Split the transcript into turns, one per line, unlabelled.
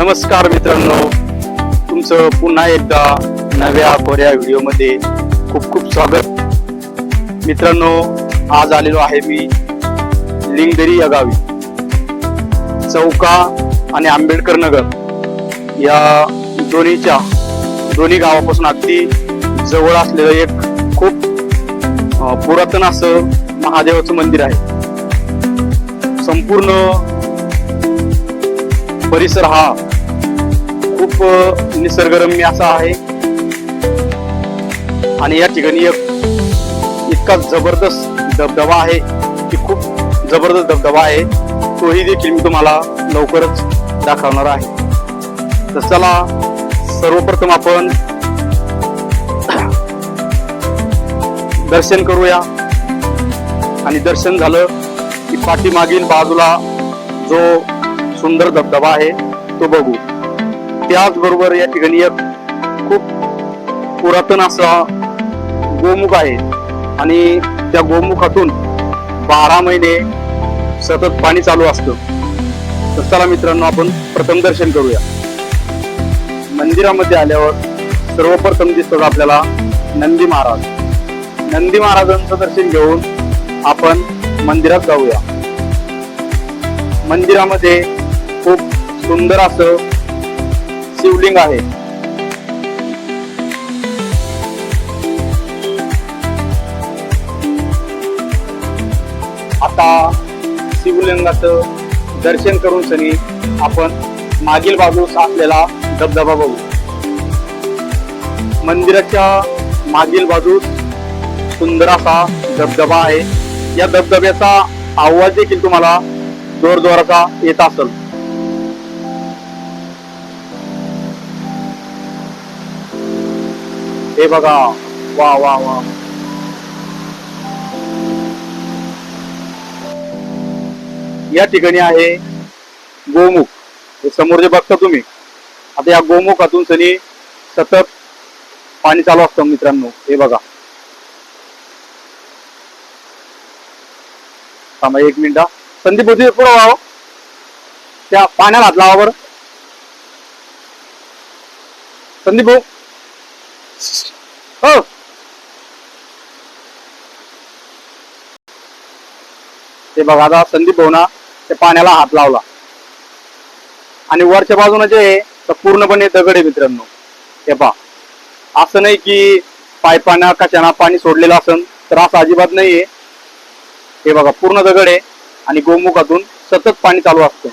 नमस्कार मित्रांनो. तुमचं पुन्हा एकदा नव्या कोऱ्या व्हिडिओमध्ये खूप खूप स्वागत. मित्रांनो आज आलेलो आहे मी लिंगदरी या गावी. चौका आणि आंबेडकर नगर या दोन्हीच्या दोन्ही गावापासून अगदी जवळ असलेलं एक खूप पुरातन असं महादेवाचं मंदिर आहे. संपूर्ण परिसर हा खूप निसर्गरम्य असा आहे. आणि या ठिकाणी एक इतका जबरदस्त धबधबा आहे की खूप जबरदस्त धबधबा आहे. तोही देखील मी तुम्हाला लवकरच दाखवणार आहे. तर चला सर्वप्रथम आपण दर्शन करूया. आणि दर्शन झालं की पाठीमागील बाजूला जो सुंदर धबधबा आहे तो बघू. त्याचबरोबर या ठिकाणी एक खूप पुरातन असा गोमुख आहे. आणि त्या गोमुखातून बारा महिने सतत पाणी चालू असतं. तर चला मित्रांनो आपण प्रथम दर्शन करूया. मंदिरामध्ये आल्यावर सर्वप्रथम दिसतात आपल्याला नंदी महाराज. नंदी महाराजांचं दर्शन घेऊन आपण मंदिरात जाऊया. मंदिरामध्ये खूप सुंदर असं शिवलिंग आहे. आता शिवलिंगाचं दर्शन करून सनी आपण मागील बाजूस असलेला धबधबा बघू. मंदिराच्या मागील बाजूस सुंदर असा धबधबा आहे. या धबधब्याचा आवाज देखील तुम्हाला जोरजोराचा येत असेल. हे बघा. वा वा वा. या ठिकाणी आहे गोमुख. हे समोर जे बघता तुम्ही आता या गोमुखातून सनी सतत पाणी चालू असतं मित्रांनो. हे बघा. थांबा एक मिनिट संदीप होती पुढं व्हावं हो. त्या पाण्याला हात लावा बरं. संदीप भाऊ. हो. ते बघा आता संदीप भाऊना ते त्या पाण्याला हात लावला. आणि वरच्या बाजूने जे आहे तर पूर्णपणे दगड आहे मित्रांनो. हे पहा. असं नाही की पायपाना कशाना पाणी सोडलेलं असन तर असं अजिबात नाहीये. हे बघा पूर्ण दगड आहे आणि गोमुखातून सतत पाणी चालू असतं.